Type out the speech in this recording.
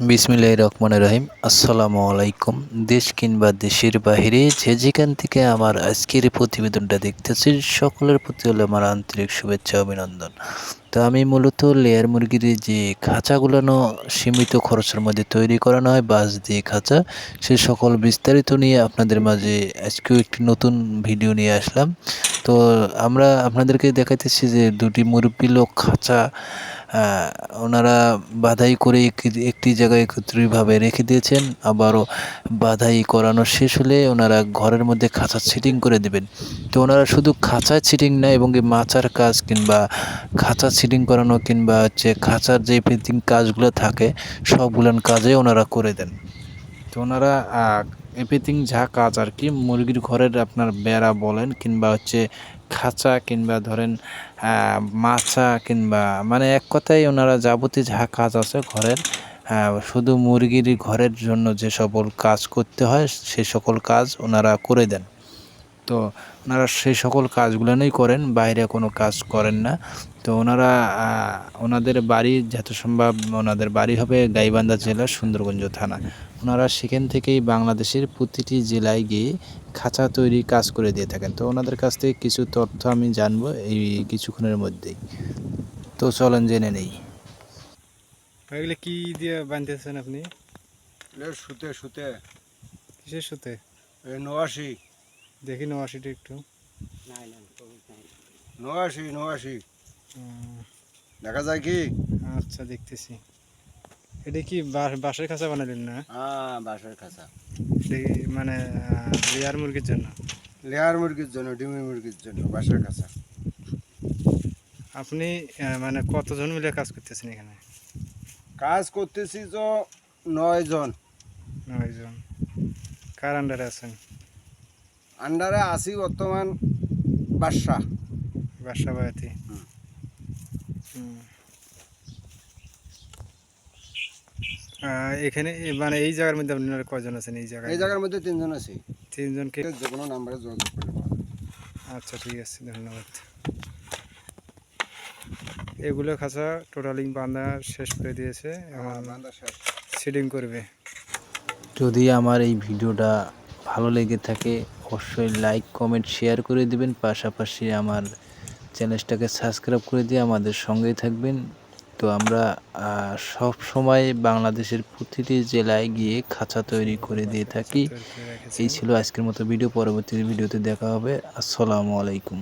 বিসমিল্লাহ রহমান রহিম। আসসালামু আলাইকুম দেশ কিংবা দেশের বাহিরে যে যেখান থেকে আমার আজকের প্রতিবেদনটা দেখতেছি সকলের প্রতি হলো আমার আন্তরিক শুভেচ্ছা অভিনন্দন। তো আমি মূলত লেয়ার মুরগির যে খাঁচাগুলানো সীমিত খরচের মধ্যে তৈরি করানো হয়, বাঁশ দিয়ে খাঁচা, সে সকল বিস্তারিত নিয়ে আপনাদের মাঝে আজকেও একটি নতুন ভিডিও নিয়ে আসলাম। তো আমরা আপনাদেরকে দেখাইতেছি যে দুটি মুরব্বী লোক খাঁচা ওনারা বাধাই করে একটি জায়গায় একত্রিতভাবে রেখে দিয়েছেন। আবারও বাধাই করানো শেষ হলে ওনারা ঘরের মধ্যে খাঁচা ছিটিং করে দেবেন। তো ওনারা শুধু খাঁচা ছিটিং না, এবং মাচার কাজ কিংবা খাঁচা ছিটিং করানো কিংবা হচ্ছে খাঁচার যে ফিটিং কাজগুলো থাকে, সবগুলান কাজে ওনারা করে দেন। তো ওনারা এপিথিং যা কাজ আর কি মুরগির ঘরের আপনার বেড়া বলেন কিংবা হচ্ছে খাঁচা কিংবা ধরেন মাছা কিংবা মানে এক কথায় ওনারা যাবতীয় যা কাজ আছে ঘরের শুধু মুরগির ঘরের জন্য যে সকল কাজ করতে হয় সে সকল কাজ ওনারা করে দেন। তো ওনারা সেই সকল কাজগুলোই করেন বাইরে কোনো কাজ করেন না। তো ওনারা ওনাদের বাড়ি যত সম্ভব ওনাদের বাড়ি হবে গাইবান্ধা জেলার সুন্দরগঞ্জ থানা। ওনারা সেখান থেকেই বাংলাদেশের প্রতিটি জেলায় গিয়ে খাঁচা তৈরি কাজ করে দিয়ে থাকেন। তো ওনাদের কাছ থেকে কিছু তথ্য আমি জানব এই কিছুক্ষণের মধ্যেই। তো চলেন জেনে নেই। এগুলো কি দিয়ে বানতেছেন আপনি? সুতে সুতে। কিসের সুতে? নয়াশি দেখি নয়াশিটা একটু। নয়াশি নয়াশি দেখা যায় কি? আচ্ছা দেখতেছি। এটা কি বাঁশের খাঁচা বানালেন না? হ্যাঁ বাঁশের খাঁচা। এটা মানে লেয়ার মুরগির জন্য? লেয়ার মুরগির জন্য ডিমের মুরগির জন্য বাঁশের খাঁচা। আপনি মানে কতজন মিলে কাজ করতেছেন এখানে? কাজ করতেছি তো নয় জন নয় জন কার আন্ডারে আছেন? আন্ডারে আছি বর্তমান বাদশা। বাসা বাড়িতে এখানে মানে এই জায়গার মধ্যে আপনারা কয়জন আছেন? এই জায়গায়? এই জায়গার মধ্যে তিনজন আছি। তিনজনকে যে কোনো নাম্বারে যোগাযোগ করলে আচ্ছা ঠিক আছে ধন্যবাদ। এগুলো খাঁচা টোটালিং বান্ধা শেষ করে দিয়েছে। এখন সিডিং করবে। যদি আমার এই ভিডিওটা ভালো লেগে থাকে অবশ্যই লাইক কমেন্ট শেয়ার করে দিবেন। পাশাপাশি আমার চ্যানেলটাকে সাবস্ক্রাইব করে দিয়ে আমাদের সঙ্গেই থাকবেন। তো আমরা সব সময় বাংলাদেশের প্রতিটি জেলায় গিয়ে খাঁচা তৈরি করে দিয়ে থাকি। এই ছিল আজকের মতো ভিডিও পরবর্তী ভিডিওতে দেখা হবে। আসসালামু আলাইকুম।